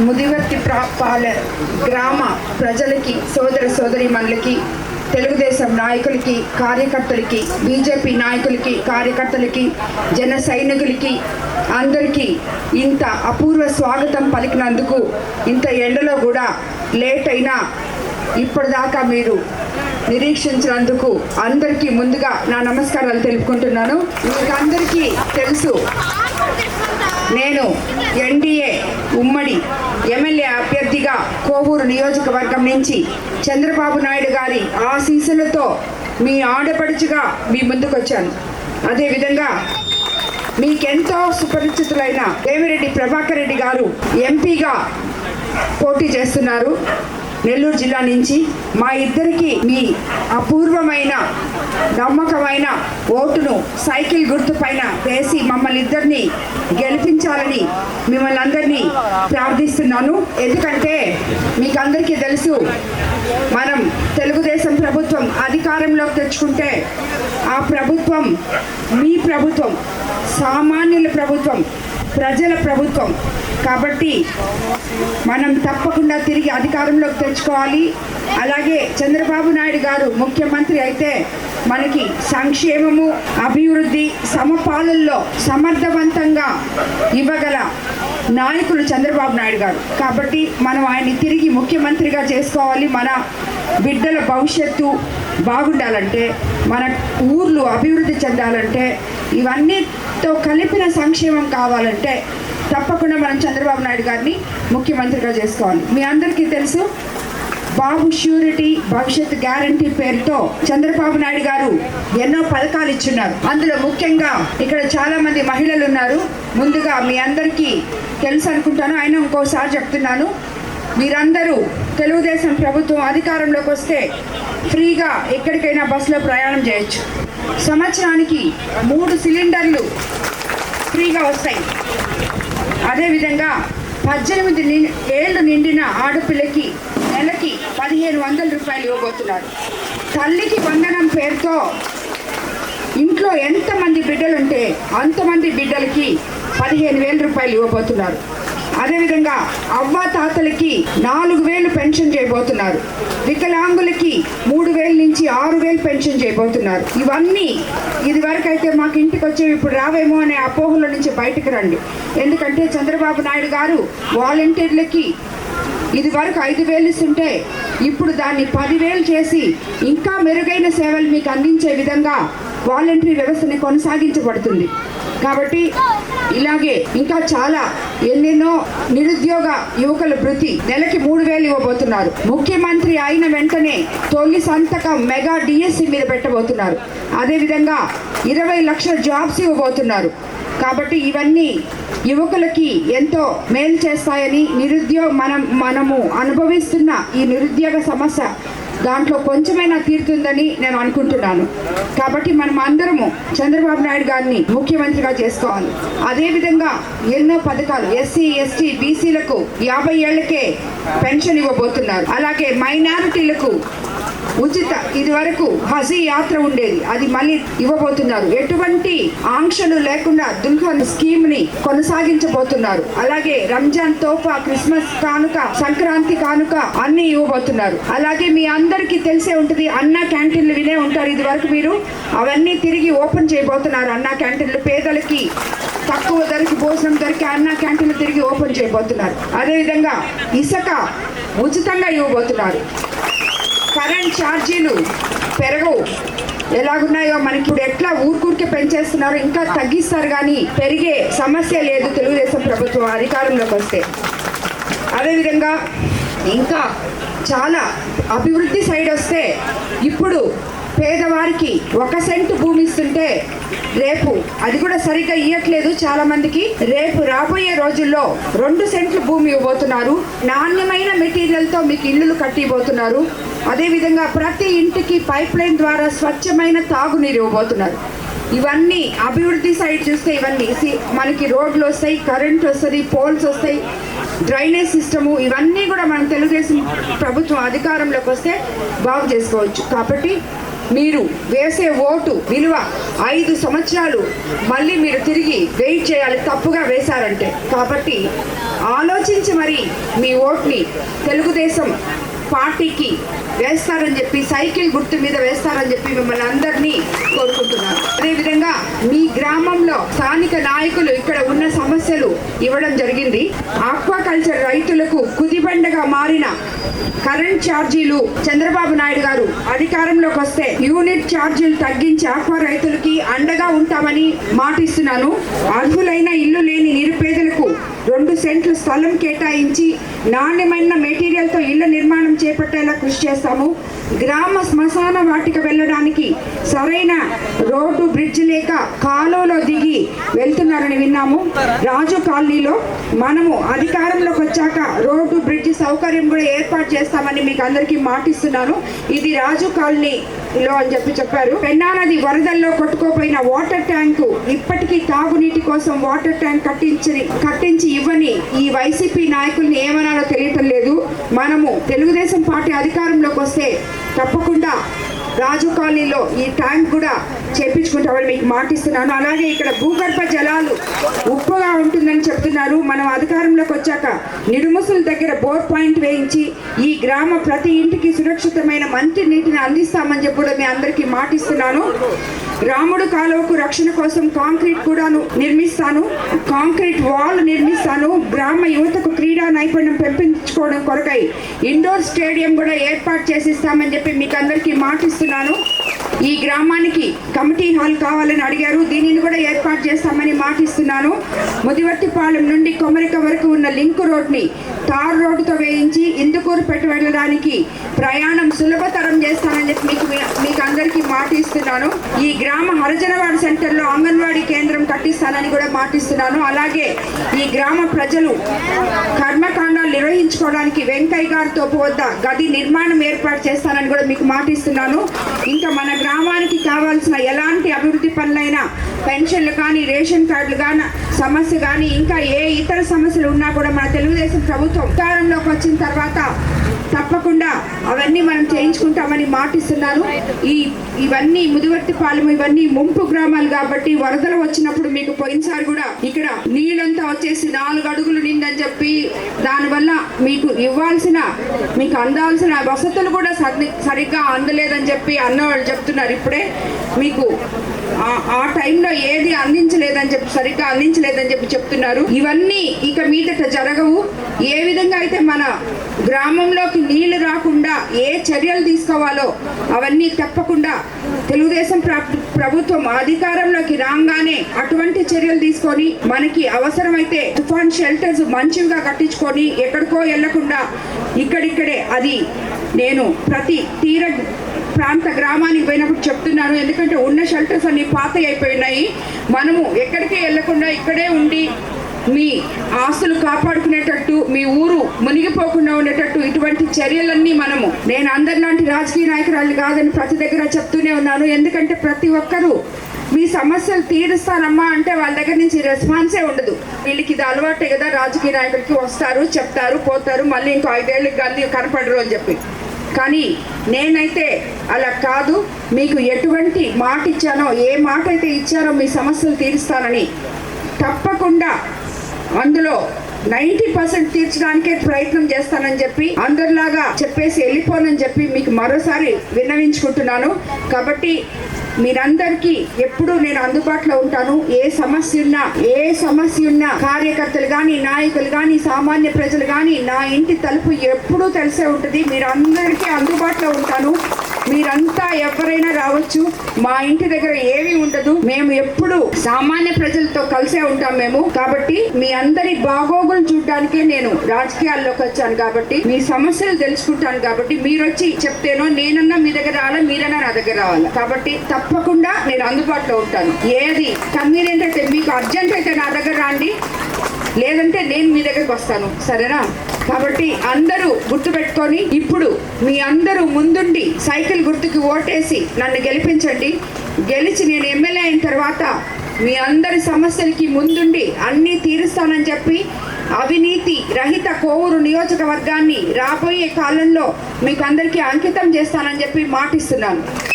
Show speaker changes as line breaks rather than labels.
ముదివర్తి ప్రా- గ్రామ ప్రజలకి సోదర సోదరీమణులకి తెలుగుదేశం నాయకులకి కార్యకర్తలకి బీజేపీ నాయకులకి కార్యకర్తలకి జన సైనికులకి అందరికీ ఇంత అపూర్వ స్వాగతం పలికినందుకు ఇంత ఎండలో కూడా లేట్ అయినా ఇప్పటిదాకా మీరు నిరీక్షించినందుకు అందరికీ ముందుగా నా నమస్కారాలు తెలుపుకుంటున్నాను. మీకు అందరికీ తెలుసు నేను ఎన్డీఏ ఉమ్మడి ఎమ్మెల్యే అభ్యర్థిగా కోవూరు నియోజకవర్గం నుంచి చంద్రబాబు నాయుడు గారి ఆశీస్సులతో మీ ఆడపడుచుగా మీ ముందుకొచ్చాను. అదేవిధంగా మీకెంతో సుపరిచితులైన దేవిరెడ్డి ప్రభాకర్ రెడ్డి గారు ఎంపీగా పోటీ చేస్తున్నారు. నెల్లూరు జిల్లా నుంచి మా ఇద్దరికి మీ అపూర్వమైన నమ్మకమైన ఓటును సైకిల్ గుర్తు పైన వేసి మమ్మల్ని ఇద్దరిని గెలిపించాలని మిమ్మల్ని అందరినీ ప్రార్థిస్తున్నాను. ఎందుకంటే మీకు అందరికీ తెలుసు మనం తెలుగుదేశం ప్రభుత్వం అధికారంలోకి తెచ్చుకుంటే ఆ ప్రభుత్వం మీ ప్రభుత్వం సామాన్యుల ప్రభుత్వం ప్రజల ప్రభుత్వం. కాబట్టి మనం తప్పకుండా తిరిగి అధికారంలోకి తెచ్చుకోవాలి. అలాగే చంద్రబాబు నాయుడు గారు ముఖ్యమంత్రి అయితే మనకి సంక్షేమము అభివృద్ధి సమపాలనలో సమర్థవంతంగా ఇవ్వగల నాయకులు చంద్రబాబు నాయుడు గారు. కాబట్టి మనం ఆయన్ని తిరిగి ముఖ్యమంత్రిగా చేసుకోవాలి. మన బిడ్డల భవిష్యత్తు బాగుండాలంటే మన ఊర్లు అభివృద్ధి చెందాలంటే ఇవన్నీ తో కలిపిన సంక్షేమం కావాలంటే తప్పకుండా మనం చంద్రబాబు నాయుడు గారిని ముఖ్యమంత్రిగా చేసుకోవాలి. మీ అందరికీ తెలుసు బాబు ష్యూరిటీ భవిష్యత్ గ్యారంటీ పేరుతో చంద్రబాబు నాయుడు గారు ఎన్నో పథకాలు ఇచ్చున్నారు. అందులో ముఖ్యంగా ఇక్కడ చాలా మంది మహిళలు ఉన్నారు. ముందుగా మీ అందరికీ తెలుసు అనుకుంటాను. అయినా ఇంకోసారి చెప్తున్నాను. మీరందరూ తెలుగుదేశం ప్రభుత్వం అధికారంలోకి వస్తే ఫ్రీగా ఎక్కడికైనా బస్సులో ప్రయాణం చేయొచ్చు. సంవత్సరానికి మూడు సిలిండర్లు ఫ్రీగా వస్తాయి. అదేవిధంగా పద్దెనిమిది ఏళ్ళు నిండిన ఆడపిల్లకి నెలకి పదిహేను వందల రూపాయలు ఇవ్వబోతున్నారు. తల్లికి వందనం పేరుతో ఇంట్లో ఎంతమంది బిడ్డలుంటే అంతమంది బిడ్డలకి పదిహేను వేల రూపాయలు ఇవ్వబోతున్నారు. అదేవిధంగా అవ్వ తాతలకి నాలుగు వేలు పెన్షన్ చేయబోతున్నారు. వికలాంగులకి మూడు వేల నుంచి ఆరు వేలు పెన్షన్ చేయబోతున్నారు. ఇవన్నీ ఇది వరకైతే మాకు ఇంటికి వచ్చేవి ఇప్పుడు రావేమో అనే అపోహల నుంచి బయటకు రండి. ఎందుకంటే చంద్రబాబు నాయుడు గారు వాలంటీర్లకి ఇది వరకు ఐదు వేలు ఇస్తుంటే ఇప్పుడు దాన్ని పదివేలు చేసి ఇంకా మెరుగైన సేవలు మీకు అందించే విధంగా వాలంటరీ వ్యవస్థని కొనసాగించబడుతుంది. కాబట్టి ఇలాగే ఇంకా చాలా ఎన్నెన్నో నిరుద్యోగ యువకుల భృతి నెలకి మూడు వేలు ఇవ్వబోతున్నారు. ముఖ్యమంత్రి అయిన వెంటనే తొలి సంతకం మెగా డిఎస్సి మీద పెట్టబోతున్నారు. అదేవిధంగా ఇరవై లక్షల జాబ్స్ ఇవ్వబోతున్నారు. కాబట్టి ఇవన్నీ యువకులకి ఎంతో మేలు చేస్తాయని నిరుద్యోగ మనం మనము అనుభవిస్తున్న ఈ నిరుద్యోగ సమస్య దాంట్లో కొంచెమైనా తీరుతుందని నేను అనుకుంటున్నాను. కాబట్టి మనం అందరము చంద్రబాబు నాయుడు గారిని ముఖ్యమంత్రిగా చేసుకోవాలి. అదేవిధంగా ఎన్నో పథకాలు ఎస్సీ ఎస్టీ బీసీలకు యాభై ఏళ్ళకే పెన్షన్ ఇవ్వబోతున్నారు. అలాగే మైనారిటీలకు ఉచిత ఇది వరకు హజీ యాత్ర ఉండేది. అది మళ్ళీ ఇవ్వబోతున్నారు. ఎటువంటి ఆంక్షలు లేకుండా దుల్హన్ స్కీమ్ని కొనసాగించబోతున్నారు. అలాగే రంజాన్ తోఫా క్రిస్మస్ కానుక సంక్రాంతి కానుక అన్ని ఇవ్వబోతున్నారు. అలాగే మీ అందరికీ తెలిసే ఉంటుంది అన్న క్యాంటీన్లు వినే ఉంటారు ఇది వరకు మీరు. అవన్నీ తిరిగి ఓపెన్ చేయబోతున్నారు అన్న క్యాంటీన్లు. పేదలకి తక్కువ ధరకి భోజనం దొరికి అన్న క్యాంటీన్లు తిరిగి ఓపెన్ చేయబోతున్నారు. అదేవిధంగా ఇసుక ఉచితంగా ఇవ్వబోతున్నారు. కరెంట్ ఛార్జీలు పెరగవు. ఎలాగున్నాయో మనకి ఇప్పుడు ఎట్లా ఊరికూరికే పెంచేస్తున్నారు ఇంకా తగ్గిస్తారు కానీ పెరిగే సమస్య లేదు తెలుగుదేశం ప్రభుత్వం అధికారంలోకి వస్తే. అదేవిధంగా ఇంకా చాలా అభివృద్ధి సైడ్ వస్తే ఇప్పుడు పేదవారికి ఒక సెంటు భూమి ఇస్తుంటే రేపు అది కూడా సరిగ్గా ఇవ్వట్లేదు చాలా మందికి రేపు రాబోయే రోజుల్లో రెండు సెంట్లు భూమి ఇవ్వబోతున్నారు. నాణ్యమైన మెటీరియల్తో మీకు ఇల్లులు కట్టిపోతున్నారు అదేవిధంగా ప్రతి ఇంటికి పైప్ లైన్ ద్వారా స్వచ్ఛమైన తాగునీరు ఇవ్వబోతున్నారు. ఇవన్నీ అభివృద్ధి సైడ్ చూస్తే ఇవన్నీ సి- మనకి రోడ్లు వస్తాయి కరెంట్ వస్తుంది పోల్స్ వస్తాయి డ్రైనేజ్ సిస్టము ఇవన్నీ కూడా మన తెలుగుదేశం ప్రభుత్వం అధికారంలోకి వస్తే బాగు చేసుకోవచ్చు. కాబట్టి మీరు వేసే ఓటు విలువ ఐదు సంవత్సరాలు మళ్ళీ మీరు తిరిగి వెయిట్ చేయాలి తప్పుగా వేశారంటే. కాబట్టి ఆలోచించి మరి మీ ఓట్ని తెలుగుదేశం పార్టీకి వేస్తారని చెప్పి సైకిల్ గుర్తు మీద వేస్తారని చెప్పి మిమ్మల్ని అందరినీ కోరుకుంటున్నాను. అదేవిధంగా మీ గ్రామంలో స్థానిక నాయకులు ఇక్కడ ఉన్న సమస్యలు ఇవ్వడం జరిగింది. ఆక్వాకల్చర్ రైతు కుదిబండగా మారిన కరెంట్ ఛార్జీలు చంద్రబాబు నాయుడు గారు అధికారంలోకి వస్తే యూనిట్ ఛార్జీలు తగ్గించి ఆక్వా రైతులకి అండగా ఉంటామని మాటిస్తున్నాను. అర్హులైన ఇల్లు లేని నిరుపేదలకు రెండు సెంట్లు స్థలం కేటాయించి నాణ్యమైన మెటీరియల్తో ఇళ్ళ నిర్మాణం చేపట్టేలా కృషి చేస్తాము. గ్రామ శ్మశాన వాటిక వెళ్ళడానికి సరైన రోడ్డు బ్రిడ్జ్ లేక కాలువలో దిగి వెళ్తున్నారని విన్నాము. రాజు కాలనీలో మనము అధికారంలోకి వచ్చాక రోడ్డు బ్రిడ్జ్ సౌకర్యం కూడా ఏర్పాటు చేస్తామని మీకు అందరికీ మాటిస్తున్నాను. ఇది రాజు కాలనీలో అని చెప్పి చెప్పారు. పెన్నా నది వరదల్లో కొట్టుకోపోయిన వాటర్ ట్యాంకు ఇప్పటికీ తాగునీటి కోసం వాటర్ ట్యాంక్ కట్టించి కట్టించి ఇవ్వని ఈ వైసీపీ నాయకుల్ని ఏమనాలో తెలియటం లేదు. మనము తెలుగుదేశం పార్టీ అధికారంలోకి వస్తే తప్పకుండా రాజు కాలనీలో ఈ ట్యాంక్ కూడా చేపించుకుంటామని మీకు మాటిస్తున్నాను. అలాగే ఇక్కడ భూగర్భ జలాలు ఉప్పుగా ఉంటుందని చెప్తున్నారు. మనం అధికారంలోకి వచ్చాక నిడుముసుల దగ్గర బోర్ పాయింట్ వేయించి ఈ గ్రామ ప్రతి ఇంటికి సురక్షితమైన మంచి నీటిని అందిస్తామని చెప్పి మీ అందరికీ మాటిస్తున్నాను. రాముడు కాలువకు రక్షణ కోసం కాంక్రీట్ కూడా నిర్మిస్తాను. కాంక్రీట్ వాల్ నిర్మిస్తాను గ్రామ యువతకు క్రీడా నైపుణ్యం పెంపించుకోవడం కొరకై ఇండోర్ స్టేడియం కూడా ఏర్పాటు చేసిస్తామని చెప్పి మీకు అందరికీ మాటిస్తున్నాను. ఈ గ్రామానికి కమిటీ హాల్ కావాలని అడిగారు. దీనిని కూడా ఏర్పాటు చేస్తామని మాటిస్తున్నాను. ముదివర్తిపాలెం నుండి కొమరిక వరకు ఉన్న లింక్ రోడ్ని తార్ రోడ్డుతో వేయించి ఇందుకూరు పెట్టి వెళ్ళడానికి ప్రయాణం సులభతరం చేస్తానని చెప్పి మీకు మీకు అందరికీ మాటిస్తున్నాను. ఈ గ్రామ హరజనవాడ సెంటర్లో అంగన్వాడీ కేంద్రం కట్టిస్తానని కూడా మాటిస్తున్నాను. అలాగే ఈ గ్రామ ప్రజలు కర్మకాండాలు నిర్వహించుకోవడానికి వెంకయ్య గారితో వద్ద గది నిర్మాణం ఏర్పాటు చేస్తానని కూడా మీకు మాటిస్తున్నాను ఇంకా మన గ్రామానికి కావాల్సిన ఎలాంటి అభివృద్ధి పనులైనా పెన్షన్లు కానీ రేషన్ కార్డులు కానీ సమస్య కానీ ఇంకా ఏ ఇతర సమస్యలు ఉన్నా కూడా మన తెలుగుదేశం ప్రభుత్వం అధికారంలోకి వచ్చిన తర్వాత తప్పకుండా అవన్నీ మనం చేయించుకుంటామని మాటిస్తున్నాను ఈ ఇవన్నీ ముదివర్తి పాలెం ఇవన్నీ ముంపు గ్రామాలు కాబట్టి వరదలు వచ్చినప్పుడు మీకు పోయినసారి కూడా ఇక్కడ నీళ్ళంతా వచ్చేసి నాలుగు అడుగులు నిందని చెప్పి దానివల్ల మీకు ఇవ్వాల్సిన మీకు అందాల్సిన వసతులు కూడా సరిగ్గా అందలేదని చెప్పి అన్నవాళ్ళు చెప్తున్నారు. ఇప్పుడే మీకు ఆ- ఆ టైంలో ఏది అందించలేదని చెప్పి సరిగ్గా అందించలేదని చెప్పి చెప్తున్నారు. ఇవన్నీ ఇక మీదట జరగవు. ఏ విధంగా అయితే మన గ్రామంలోకి నీళ్ళు రాకుండా ఏ చర్యలు తీసుకోవాలో అవన్నీ తప్పకుండా తెలుగుదేశం ప్రభుత్వం అధికారంలోకి రాగానే అటువంటి చర్యలు తీసుకొని మనకి అవసరమైతే తుఫాన్ షెల్టర్స్ మంచిగా కట్టించుకొని ఎక్కడికో వెళ్ళకుండా ఇక్కడిక్కడే అది నేను ప్రతి తీర ప్రాంత గ్రామానికి పోయినప్పుడు చెప్తున్నాను. ఎందుకంటే ఉన్న షెల్టర్స్ అన్ని పాత అయిపోయినాయి. మనము ఎక్కడికి వెళ్ళకుండా ఇక్కడే ఉండి మీ ఆస్తులు కాపాడుకునేటట్టు మీ ఊరు మునిగిపోకుండా ఉండేటట్టు ఇటువంటి చర్యలన్నీ మనము నేను అందరిలాంటి రాజకీయ నాయకురాలు కాదని ప్రతి దగ్గర చెప్తూనే ఉన్నాను. ఎందుకంటే ప్రతి ఒక్కరూ మీ సమస్యలు తీరుస్తానమ్మా అంటే వాళ్ళ దగ్గర నుంచి రెస్పాన్సే ఉండదు. వీళ్ళకి ఇది అలవాటే కదా రాజకీయ నాయకులకి వస్తారు చెప్తారు పోతారు మళ్ళీ ఇంకో ఐదేళ్ళకి గాంధీ కనపడరు అని చెప్పి. కానీ నేనైతే అలా కాదు. మీకు ఎటువంటి మాట ఇచ్చానో ఏ మాట అయితే ఇచ్చానో మీ సమస్యలు తీరుస్తానని తప్పకుండా అందులో నైంటీ పర్సెంట్ తీర్చడానికే ప్రయత్నం చేస్తానని చెప్పి అందరిలాగా చెప్పేసి వెళ్ళిపోనని చెప్పి మీకు మరోసారి విన్నవించుకుంటున్నాను. కాబట్టి మీరందరికీ ఎప్పుడూ నేను అందుబాటులో ఉంటాను. ఏ సమస్య ఉన్నా ఏ సమస్య ఉన్నా కార్యకర్తలు కానీ నాయకులు కానీ సామాన్య ప్రజలు కానీ నా ఇంటి తలుపు ఎప్పుడూ తెలిసే ఉంటుంది. మీరందరికీ అందుబాటులో ఉంటాను. మీరంతా ఎవరైనా రావచ్చు మా ఇంటి దగ్గర ఏమీ ఉండదు. మేము ఎప్పుడు సామాన్య ప్రజలతో కలిసే ఉంటాం మేము. కాబట్టి మీ అందరి బాగోగులు చూడడానికే నేను రాజకీయాల్లోకి వచ్చాను కాబట్టి మీ సమస్యలు తెలుసుకుంటాను కాబట్టి మీరు వచ్చి చెప్తేనో నేనన్నా మీ దగ్గర రావాలా మీరన్నా నా దగ్గర రావాలా? కాబట్టి తప్పకుండా నేను అందుబాటులో ఉంటాను. ఏది? కన్వీనియంట్ అయితే మీకు అర్జెంట్ అయితే నా దగ్గర రండి. లేదంటే నేను మీ దగ్గరకు వస్తాను సరేనా? కాబట్టి అందరూ గుర్తుపెట్టుకొని ఇప్పుడు మీ అందరూ ముందుండి సైకిల్ గుర్తుకి ఓటేసి నన్ను గెలిపించండి. గెలిచి నేను ఎమ్మెల్యే అయిన తర్వాత మీ అందరి సమస్యలకి ముందుండి అన్నీ తీరుస్తానని చెప్పి అవినీతి రహిత కోవూరు నియోజకవర్గాన్ని రాబోయే కాలంలో మీకు అందరికీ అంకితం చేస్తానని చెప్పి మాటిస్తున్నాను.